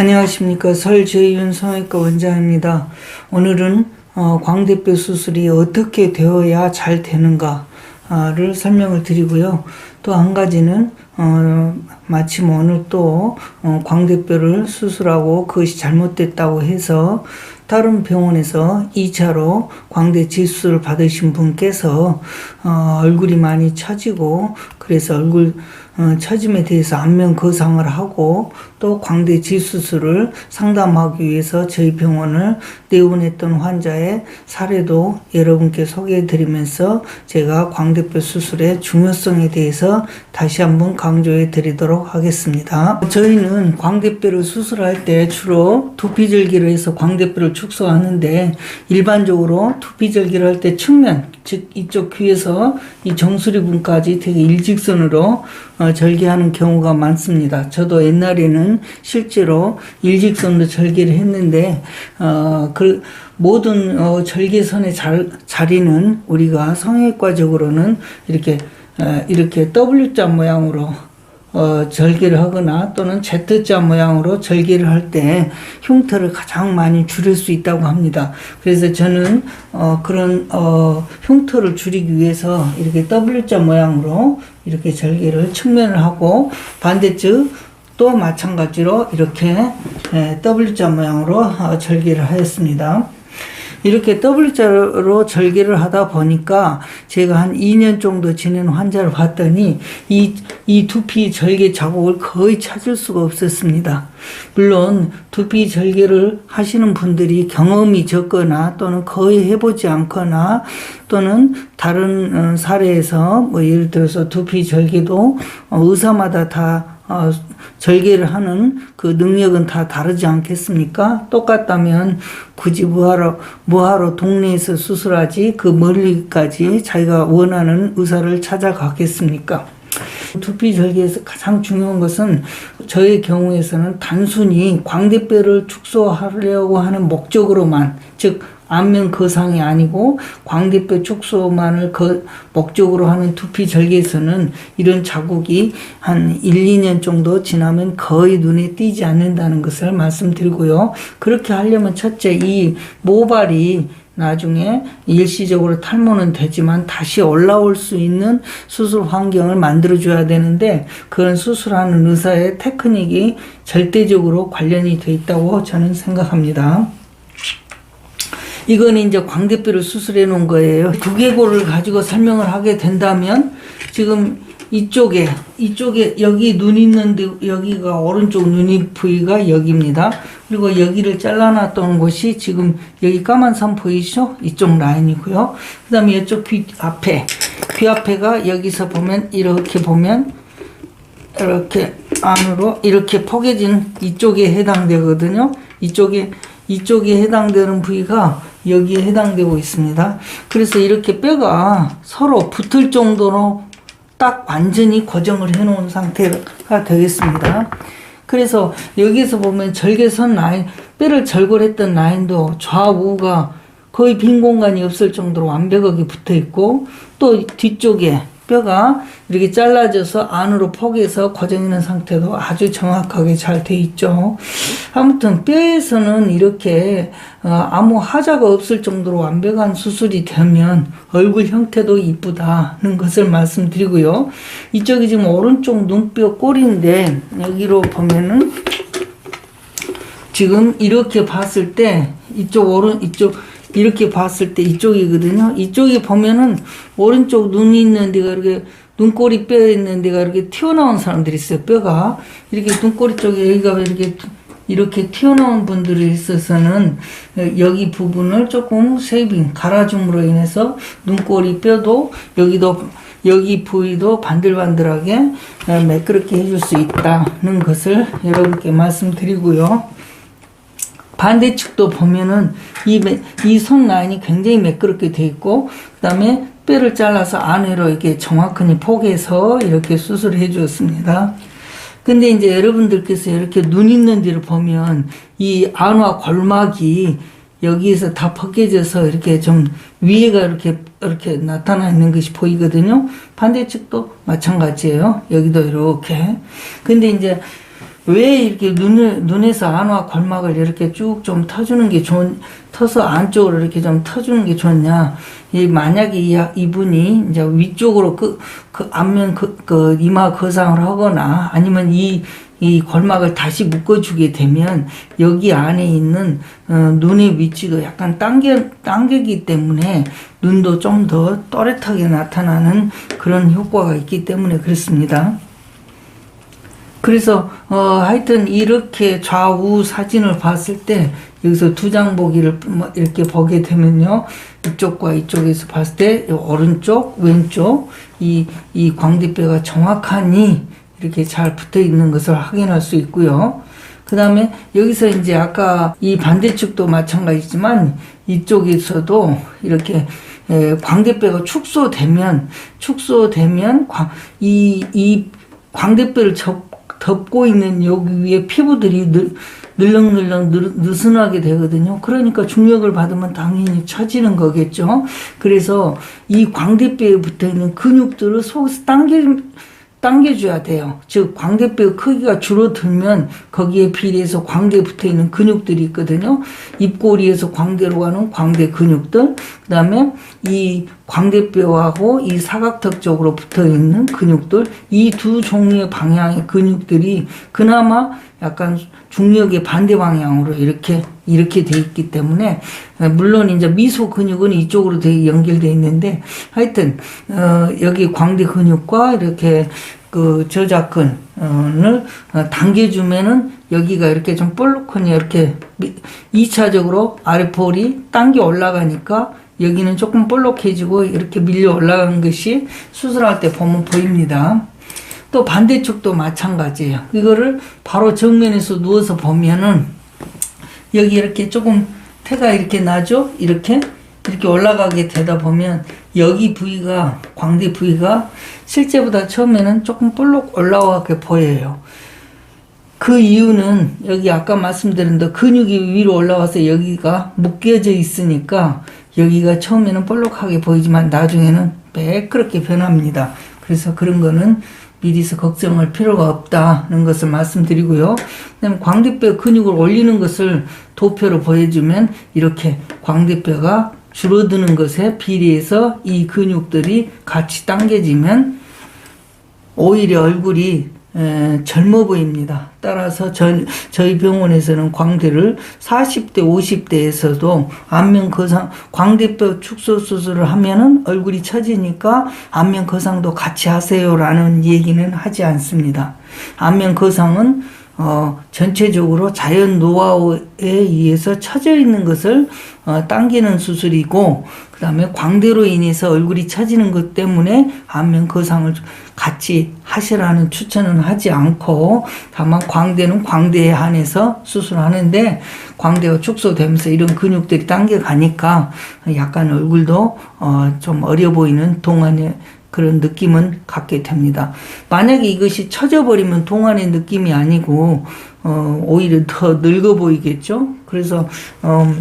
안녕하십니까 설재윤 성형외과 원장입니다. 오늘은 어, 광대뼈 수술이 어떻게 되어야 잘 되는가를 설명을 드리고요. 또 한 가지는 어, 마침 오늘 또 어, 광대뼈를 수술하고 그것이 잘못됐다고 해서 다른 병원에서 2차로 광대 지수를 받으신 분께서 어, 얼굴이 많이 처지고 그래서 얼굴 어, 처짐에 대해서 안면 거상을 하고 또 광대 지수술을 상담하기 위해서 저희 병원을 내원했던 환자의 사례도 여러분께 소개해 드리면서 제가 광대뼈 수술의 중요성에 대해서 다시 한번 강조해 드리도록 하겠습니다. 저희는 광대뼈를 수술할 때 주로 두피절기를 해서 광대뼈를 축소하는데 일반적으로 두피절기를 할 때 측면 즉 이쪽 귀에서 이 정수리분까지 되게 일직 선으로 어, 절개하는 경우가 많습니다. 저도 옛날에는 실제로 일직선으로 절개를 했는데 어, 그 모든 어, 절개선의 잘, 자리는 우리가 성형외과적으로는 이렇게 어, 이렇게 W자 모양으로 어, 절개를 하거나 또는 Z자 모양으로 절개를 할 때 흉터를 가장 많이 줄일 수 있다고 합니다. 그래서 저는 어, 그런 어, 흉터를 줄이기 위해서 이렇게 W자 모양으로 이렇게 절개를 측면을 하고 반대쪽 또 마찬가지로 이렇게 예, W자 모양으로 어, 절개를 하였습니다. 이렇게 W자로 절개를 하다 보니까 제가 한 2년 정도 지낸 환자를 봤더니 이, 이 두피 절개 자국을 거의 찾을 수가 없었습니다. 물론 두피 절개를 하시는 분들이 경험이 적거나 또는 거의 해보지 않거나 또는 다른 어, 사례에서 뭐 예를 들어서 두피 절개도 어, 의사마다 다 어, 절개를 하는 그 능력은 다 다르지 않겠습니까? 똑같다면 굳이 뭐하러, 뭐하러 동네에서 수술하지 그 멀리까지 자기가 원하는 의사를 찾아가겠습니까? 두피 절개에서 가장 중요한 것은 저의 경우에서는 단순히 광대뼈를 축소하려고 하는 목적으로만 즉 안면 거상이 아니고 광대뼈 축소만을 그 목적으로 하는 두피 절개에서는 이런 자국이 한 1, 2년 정도 지나면 거의 눈에 띄지 않는다는 것을 말씀드리고요. 그렇게 하려면 첫째 이 모발이 나중에 일시적으로 탈모는 되지만 다시 올라올 수 있는 수술 환경을 만들어줘야 되는데 그런 수술하는 의사의 테크닉이 절대적으로 관련이 돼 있다고 저는 생각합니다. 이건 이제 광대뼈를 수술해 놓은 거예요. 두개골을 가지고 설명을 하게 된다면 지금 이쪽에 이쪽에 여기 눈 있는데 여기가 오른쪽 눈이 부위가 여기입니다. 그리고 여기를 잘라놨던 곳이 지금 여기 까만 선 보이시죠? 이쪽 라인이고요. 그 다음에 이쪽 귀 앞에 귀 앞에가 여기서 보면 이렇게 보면 이렇게 안으로 이렇게 포개진 이쪽에 해당되거든요. 이쪽에 이쪽에 해당되는 부위가 여기에 해당되고 있습니다. 그래서 이렇게 뼈가 서로 붙을 정도로 딱 완전히 고정을 해 놓은 상태가 되겠습니다. 그래서 여기서 보면 절개선 라인, 뼈를 절골했던 라인도 좌우가 거의 빈 공간이 없을 정도로 완벽하게 붙어 있고 또 뒤쪽에 뼈가 이렇게 잘라져서 안으로 포개서 고정있는 상태도 아주 정확하게 잘 돼 있죠. 아무튼 뼈에서는 이렇게 어, 아무 하자가 없을 정도로 완벽한 수술이 되면 얼굴 형태도 이쁘다는 것을 말씀드리고요. 이쪽이 지금 오른쪽 눈뼈 꼬리인데 여기로 보면은 지금 이렇게 봤을 때 이쪽 오른 이쪽 이렇게 봤을 때 이쪽이거든요. 이쪽에 보면은 오른쪽 눈이 있는 데가 이렇게 눈꼬리 뼈 있는 데가 이렇게 튀어나온 사람들이 있어요. 뼈가 이렇게 눈꼬리 쪽에 여기가 이렇게 이렇게 튀어나온 분들이 있어서는 여기 부분을 조금 쉐이빙 갈아줌으로 인해서 눈꼬리 뼈도 여기도 여기 부위도 반들반들하게 매끄럽게 해줄 수 있다는 것을 여러분께 말씀드리고요. 반대측도 보면은 이선 라인이 굉장히 매끄럽게 돼 있고 그 다음에 뼈를 잘라서 안으로 이렇게 정확하게 포개서 이렇게 수술해 주었습니다. 근데 이제 여러분들께서 이렇게 눈 있는 데를 보면 이 안와 골막이 여기에서 다 벗겨져서 이렇게 좀 위에가 이렇게 이렇게 나타나 있는 것이 보이거든요. 반대측도 마찬가지예요. 여기도 이렇게. 근데 이제 왜 이렇게 눈에, 눈에서 안와 골막을 이렇게 쭉 좀 터주는 게 좋은, 터서 안쪽으로 이렇게 좀 터주는 게 좋냐. 이, 만약에 이, 이분이 이제 위쪽으로 그, 그 앞면 그, 그 이마 거상을 하거나 아니면 이, 이 골막을 다시 묶어주게 되면 여기 안에 있는 어, 눈의 위치도 약간 당겨 당기기 때문에 눈도 좀 더 또렷하게 나타나는 그런 효과가 있기 때문에 그렇습니다. 그래서 어 하여튼 이렇게 좌우 사진을 봤을 때 여기서 두 장 보기를 뭐 이렇게 보게 되면요 이쪽과 이쪽에서 봤을 때 오른쪽 왼쪽 이 이 광대뼈가 정확하니 이렇게 잘 붙어 있는 것을 확인할 수 있고요. 그 다음에 여기서 이제 아까 이 반대측도 마찬가지지만 이쪽에서도 이렇게 에, 광대뼈가 축소되면 축소되면 광, 이, 이 광대뼈를 접, 덮고 있는 여기 위에 피부들이 늘, 늘렁늘렁 늘, 느슨하게 되거든요. 그러니까 중력을 받으면 당연히 처지는 거겠죠. 그래서 이 광대뼈에 붙어 있는 근육들을 속에서 당겨 당겨줘야 돼요. 즉 광대뼈 크기가 줄어들면 거기에 비례해서 광대에 붙어 있는 근육들이 있거든요. 입꼬리에서 광대로 가는 광대 근육들, 그 다음에 이 광대뼈하고 이 사각턱 쪽으로 붙어 있는 근육들, 이 두 종류의 방향의 근육들이 그나마 약간 중력의 반대 방향으로 이렇게 이렇게 돼 있기 때문에 물론 이제 미소 근육은 이쪽으로 되게 연결돼 있는데 하여튼 어 여기 광대 근육과 이렇게 그 저작근을 당겨주면은 여기가 이렇게 좀 볼록하니 이렇게 2차적으로 아래 볼이 당겨 올라가니까 여기는 조금 볼록해지고 이렇게 밀려 올라간 것이 수술할 때 보면 보입니다. 또 반대쪽도 마찬가지예요. 이거를 바로 정면에서 누워서 보면은 여기 이렇게 조금 태가 이렇게 나죠? 이렇게 이렇게 올라가게 되다 보면 여기 부위가 광대 부위가 실제보다 처음에는 조금 볼록 올라가게 보여요. 그 이유는 여기 아까 말씀드린 대 근육이 위로 올라와서 여기가 묶여져 있으니까 여기가 처음에는 볼록하게 보이지만 나중에는 매끄럽게 변합니다. 그래서 그런 거는 미리서 걱정할 필요가 없다는 것을 말씀드리고요. 그다음에 광대뼈 근육을 올리는 것을 도표로 보여주면 이렇게 광대뼈가 줄어드는 것에 비례해서 이 근육들이 같이 당겨지면 오히려 얼굴이 에, 젊어 보입니다. 따라서 전, 저희 병원에서는 광대를 40대, 50대에서도 안면 거상, 광대뼈 축소 수술을 하면은 얼굴이 처지니까 안면 거상도 같이 하세요라는 얘기는 하지 않습니다. 안면 거상은 어, 전체적으로 자연 노하우에 의해서 처져 있는 것을 어, 당기는 수술이고, 그 다음에 광대로 인해서 얼굴이 처지는 것 때문에 안면 거상을 같이 하시라는 추천은 하지 않고, 다만 광대는 광대에 한해서 수술하는데, 광대가 축소되면서 이런 근육들이 당겨가니까 약간 얼굴도 어, 좀 어려 보이는 동안에 그런 느낌은 갖게 됩니다. 만약에 이것이 처져버리면 동안의 느낌이 아니고, 어, 오히려 더 늙어 보이겠죠? 그래서, 어,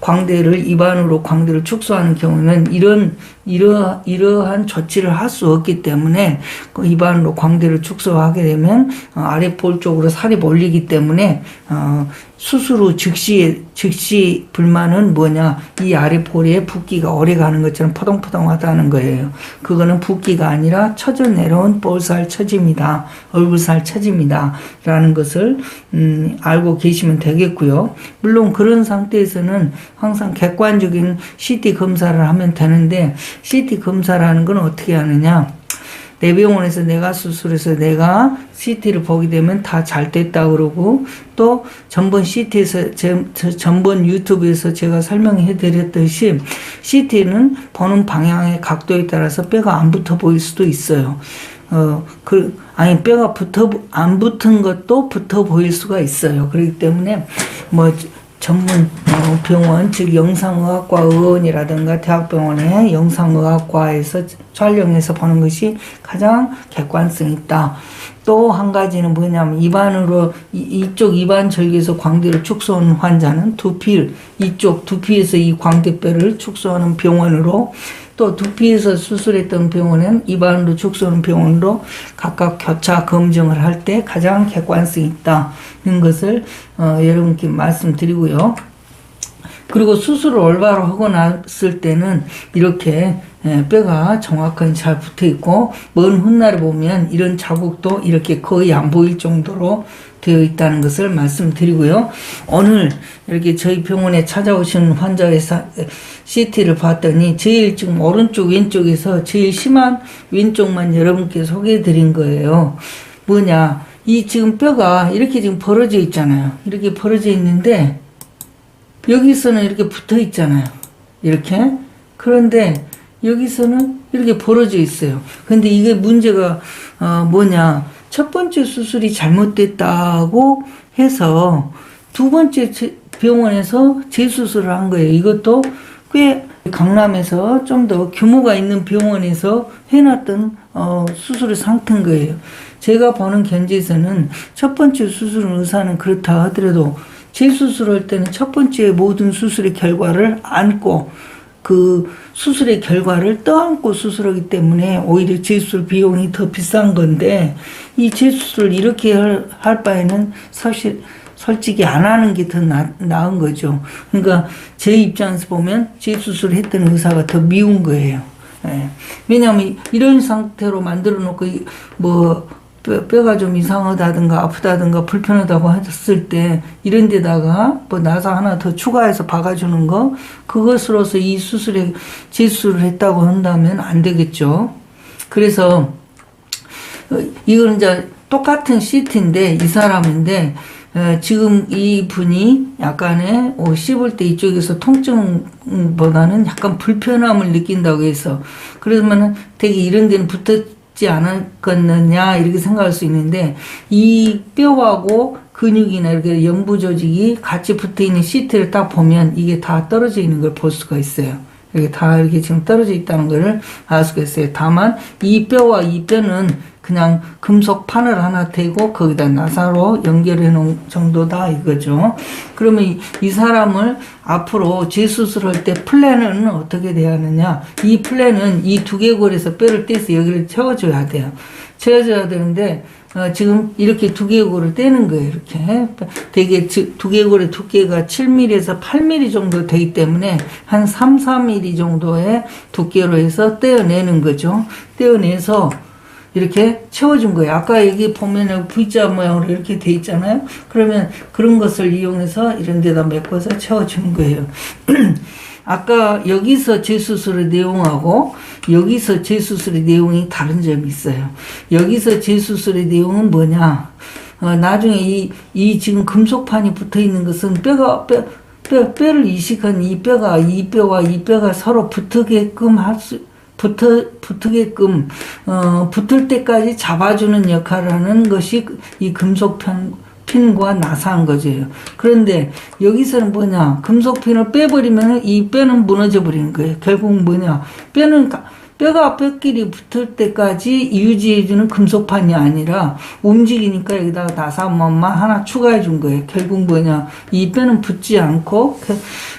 광대를, 입안으로 광대를 축소하는 경우는 이런, 이러, 이러한 조치를 할 수 없기 때문에, 그 입안으로 광대를 축소하게 되면, 어, 아래 볼 쪽으로 살이 몰리기 때문에, 어, 수술 후 즉시, 즉시 불만은 뭐냐, 이 아래 볼에 붓기가 오래 가는 것처럼 포동포동하다는 거예요. 그거는 붓기가 아니라 처져 내려온 볼살 처짐이다. 얼굴살 처짐이다. 라는 것을, 음, 알고 계시면 되겠고요. 물론 그런 상태에서는 항상 객관적인 CT 검사를 하면 되는데, CT 검사라는 건 어떻게 하느냐. 내 병원에서 내가 수술해서 내가 CT를 보게 되면 다 잘 됐다 그러고 또 전번 CT에서 제, 전번 유튜브에서 제가 설명해 드렸듯이 CT는 보는 방향의 각도에 따라서 뼈가 안 붙어 보일 수도 있어요. 어, 그, 아니, 뼈가 붙어, 안 붙은 것도 붙어 보일 수가 있어요. 그렇기 때문에, 뭐, 전문 어, 병원 즉 영상의학과 의원이라든가 대학병원의 영상의학과에서 촬영해서 보는 것이 가장 객관성 있다. 또 한 가지는 뭐냐면 입안으로 이, 쪽 입안 절개에서 광대를 축소하는 환자는 두피 이쪽 두피에서 이 광대뼈를 축소하는 병원으로 또또 두피에서 수술했던 병원은 입안으로 죽쏘는 병원으로 각각 교차 검증을 할 때 가장 객관성이 있다는 것을 어, 여러분께 말씀드리고요. 그리고 수술을 올바로 하고 났을 때는 이렇게 예, 뼈가 정확하게 잘 붙어 있고 먼 훗날에 보면 이런 자국도 이렇게 거의 안 보일 정도로 되어 있다는 것을 말씀드리고요. 오늘 이렇게 저희 병원에 찾아오신 환자의 사- CT를 봤더니 제일 지금 오른쪽 왼쪽에서 제일 심한 왼쪽만 여러분께 소개해 드린 거예요. 뭐냐 이 지금 뼈가 이렇게 지금 벌어져 있잖아요. 이렇게 벌어져 있는데 여기서는 이렇게 붙어 있잖아요. 이렇게. 그런데 여기서는 이렇게 벌어져 있어요. 근데 이게 문제가 어 뭐냐. 첫 번째 수술이 잘못됐다고 해서 두 번째 제- 병원에서 재수술을 한 거예요. 이것도 꽤 강남에서 좀 더 규모가 있는 병원에서 해놨던 어, 수술의 상태인 거예요. 제가 보는 견지에서는 첫 번째 수술 의사는 그렇다 하더라도 재수술할 때는 첫 번째 모든 수술의 결과를 안고 그 수술의 결과를 떠안고 수술하기 때문에 오히려 재수술 비용이 더 비싼 건데 이 재수술을 이렇게 할, 할 바에는 사실 솔직히 안 하는 게 더 나은 거죠. 그러니까 제 입장에서 보면 재수술을 했던 의사가 더 미운 거예요. 예. 왜냐하면 이런 상태로 만들어 놓고 이- 뭐 뼈, 뼈가 좀 이상하다든가 아프다든가 불편하다고 했을 때 이런 데다가 뭐 나사 하나 더 추가해서 박아주는 거 그것으로서 이 수술에 재수술을 했다고 한다면 안 되겠죠. 그래서 어, 이거는 이제 똑같은 시트인데 이 사람인데 에, 지금 이 분이 약간의 어, 씹을 때 이쪽에서 통증보다는 약간 불편함을 느낀다고 해서 그러면은 되게 이런 데는 붙었지 않았겠느냐 이렇게 생각할 수 있는데 이 뼈하고 근육이나 이렇게 연부 조직이 같이 붙어 있는 시트를 딱 보면 이게 다 떨어져 있는 걸 볼 수가 있어요. 이렇게 다 이렇게 지금 떨어져 있다는 것을 알 수가 있어요. 다만 이 뼈와 이 뼈는 그냥 금속 판을 하나 대고 거기다 나사로 연결해 놓은 정도다 이거죠. 그러면 이, 이 사람을 앞으로 재수술할 때 플랜은 어떻게 돼야 하느냐? 이 플랜은 이 두개골에서 뼈를 떼서 여기를 채워줘야 돼요. 채워줘야 되는데 어, 지금 이렇게 두개골을 떼는 거예요. 이렇게 되게 지- 두개골의 두께가 7mm에서 8mm 정도 되기 때문에 한 3, 4mm 정도의 두께로 해서 떼어내는 거죠. 떼어내서 이렇게 채워준 거예요. 아까 여기 보면은 V자 모양으로 이렇게 돼 있잖아요. 그러면 그런 것을 이용해서 이런 데다 메꿔서 채워주는 거예요. 아까 여기서 재수술의 내용하고 여기서 재수술의 내용이 다른 점이 있어요. 여기서 재수술의 내용은 뭐냐? 어, 나중에 이, 이 지금 금속판이 붙어 있는 것은 뼈가, 뼈, 뼈, 뼈를 이식한 이 뼈가, 이 뼈와 이 뼈가 서로 붙게끔 할 수, 붙어, 붙게끔, 어, 붙을 때까지 잡아주는 역할을 하는 것이 이 금속판, 핀과 나사한 거죠. 그런데 여기서는 뭐냐? 금속핀을 빼버리면 이 뼈는 무너져 버리는 거예요. 결국 뭐냐? 뼈는 가- 뼈가 뼈끼리 붙을 때까지 유지해주는 금속판이 아니라 움직이니까 여기다가 나사만만 하나 추가해 준 거예요. 결국 뭐냐? 이 뼈는 붙지 않고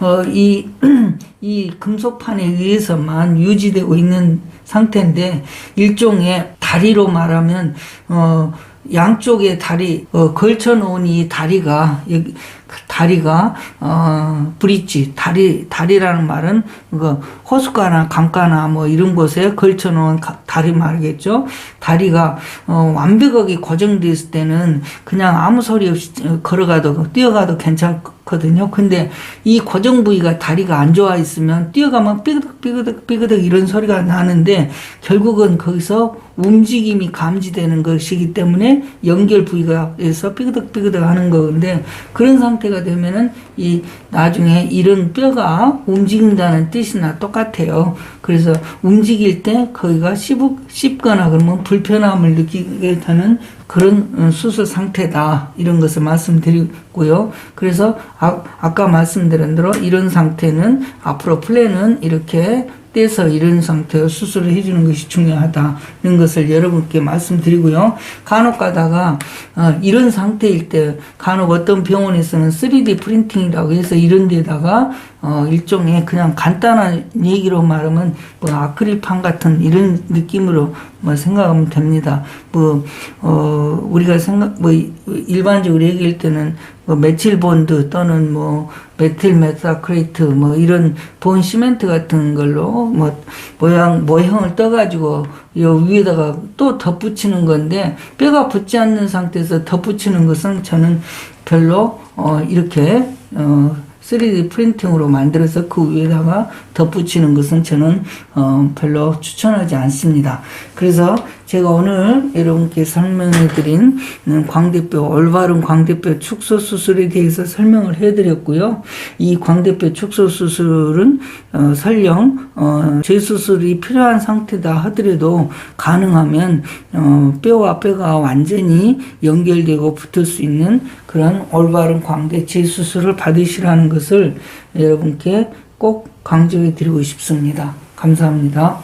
어, 이, 이 금속판에 의해서만 유지되고 있는 상태인데 일종의 다리로 말하면 어, 양쪽에 다리 어, 걸쳐 놓은 이 다리가 여기 그 다리가 어 브릿지 다리 다리라는 말은 그 호숫가나 강가나 뭐 이런 곳에 걸쳐 놓은 가- 다리 말이겠죠. 다리가 어 완벽하게 고정됐을 때는 그냥 아무 소리 없이 걸어가도 뛰어가도 괜찮거든요. 근데 이 고정 부위가 다리가 안 좋아 있으면 뛰어가면 삐그덕 삐그덕 삐그덕 이런 소리가 나는데 결국은 거기서 움직임이 감지되는 것이기 때문에 연결 부위가에서 삐그덕 삐그덕 하는 거인데 그런 상 태가 되면은 이 나중에 이런 뼈가 움직인다는 뜻이나 똑같아요. 그래서 움직일 때 거기가 씹, 씹거나 그러면 불편함을 느끼게 되는 그런 어, 수술 상태다. 이런 것을 말씀드리고요. 그래서 아, 아까 말씀드린 대로 이런 상태는 앞으로 플랜은 이렇게 떼서 이런 상태로 수술을 해주는 것이 중요하다는 것을 여러분께 말씀드리고요. 간혹 가다가 어, 이런 상태일 때 간혹 어떤 병원에서는 3D 프린팅이라고 해서 이런 데다가 어, 일종의 그냥 간단한 얘기로 말하면 뭐 아크릴판 같은 이런 느낌으로 뭐 생각하면 됩니다. 뭐, 어, 우리가 생각, 뭐, 일반적으로 얘기할 때는 뭐 메칠 본드 또는 뭐 메틸 메타크레이트 뭐 이런 본 시멘트 같은 걸로 뭐 모양 모형을 떠가지고 요 위에다가 또 덧붙이는 건데 뼈가 붙지 않는 상태에서 덧붙이는 것은 저는 별로 어 이렇게 어 3D 프린팅으로 만들어서 그 위에다가 덧붙이는 것은 저는 어 별로 추천하지 않습니다. 그래서 제가 오늘 여러분께 설명해 드린 음, 광대뼈 올바른 광대뼈 축소 수술에 대해서 설명을 해 드렸고요. 이 광대뼈 축소 수술은 어 설령 어 재수술이 필요한 상태다 하더라도 가능하면 어 뼈와 뼈가 완전히 연결되고 붙을 수 있는 그런 올바른 광대 재수술을 받으시라는 것을 여러분께 꼭 강조해 드리고 싶습니다. 감사합니다.